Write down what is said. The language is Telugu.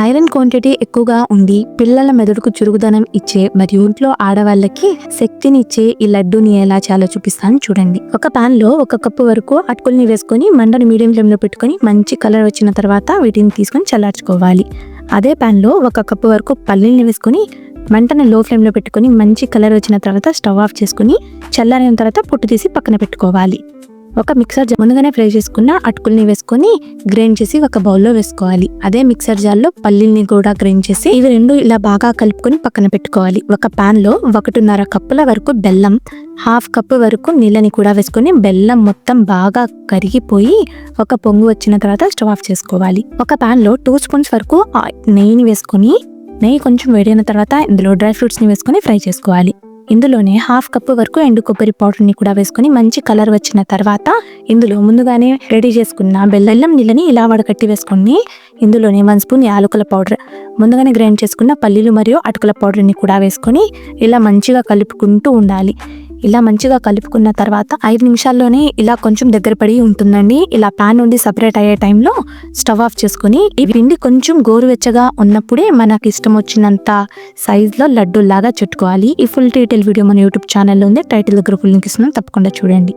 ఐరన్ క్వాంటిటీ ఎక్కువగా ఉండి పిల్లల మెదడుకు చురుగుదనం ఇచ్చే మరియు ఇంట్లో ఆడవాళ్ళకి శక్తిని ఇచ్చే ఈ లడ్డూని ఎలా చాలా చూపిస్తాను చూడండి. ఒక పాన్లో ఒక కప్పు వరకు అటుకుల్ని వేసుకొని మంటను మీడియం ఫ్లేమ్లో పెట్టుకొని మంచి కలర్ వచ్చిన తర్వాత వీటిని తీసుకొని చల్లార్చుకోవాలి. అదే పాన్లో ఒక కప్పు వరకు పల్లీల్ని వేసుకొని మంటను లో ఫ్లేమ్లో పెట్టుకొని మంచి కలర్ వచ్చిన తర్వాత స్టవ్ ఆఫ్ చేసుకుని చల్లారిన తర్వాత పొట్టు తీసి పక్కన పెట్టుకోవాలి. ఒక మిక్సర్ జార్ ముందుగానే ఫ్రై చేసుకున్న అటుకుల్ని వేసుకొని గ్రైండ్ చేసి ఒక బౌల్లో వేసుకోవాలి. అదే మిక్సర్ జార్లో పల్లీల్ని కూడా గ్రైండ్ చేసి ఇవి రెండు ఇలా బాగా కలుపుకొని పక్కన పెట్టుకోవాలి. ఒక పాన్లో ఒకటిన్నర కప్పుల వరకు బెల్లం హాఫ్ కప్పు వరకు నీళ్ళని కూడా వేసుకొని బెల్లం మొత్తం బాగా కరిగిపోయి ఒక పొంగు వచ్చిన తర్వాత స్టవ్ ఆఫ్ చేసుకోవాలి. ఒక పాన్లో టూ స్పూన్స్ వరకు నెయ్యిని వేసుకొని నెయ్యి కొంచెం వేడైన తర్వాత ఇందులో డ్రై ఫ్రూట్స్ని వేసుకొని ఫ్రై చేసుకోవాలి. ఇందులోనే హాఫ్ కప్పు వరకు ఎండు కొబ్బరి పౌడర్ని కూడా వేసుకొని మంచి కలర్ వచ్చిన తర్వాత ఇందులో ముందుగానే రెడీ చేసుకున్న బెల్లం నీళ్ళని ఇలా వడకట్టి వేసుకొని ఇందులోనే వన్ స్పూన్ యాలకుల పౌడర్ ముందుగానే గ్రైండ్ చేసుకున్న పల్లీలు మరియు అటుకుల పౌడర్ని కూడా వేసుకొని ఇలా మంచిగా కలుపుకుంటూ ఉండాలి. ఇలా మంచిగా కలుపుకున్న తర్వాత ఐదు నిమిషాల్లోనే ఇలా కొంచెం దగ్గర పడి ఉంటుందండి. ఇలా ప్యాన్ నుండి సపరేట్ అయ్యే టైంలో స్టవ్ ఆఫ్ చేసుకుని ఈ పిండి కొంచెం గోరువెచ్చగా ఉన్నప్పుడే మనకి ఇష్టం వచ్చినంత సైజులో లడ్డూలాగా చుట్టుకోవాలి. ఈ ఫుల్ డీటెయిల్ వీడియో మన యూట్యూబ్ ఛానల్లో ఉంది. టైటిల్ దగ్గర ఫుల్ లింక్ ఇస్తున్నాను తప్పకుండా చూడండి.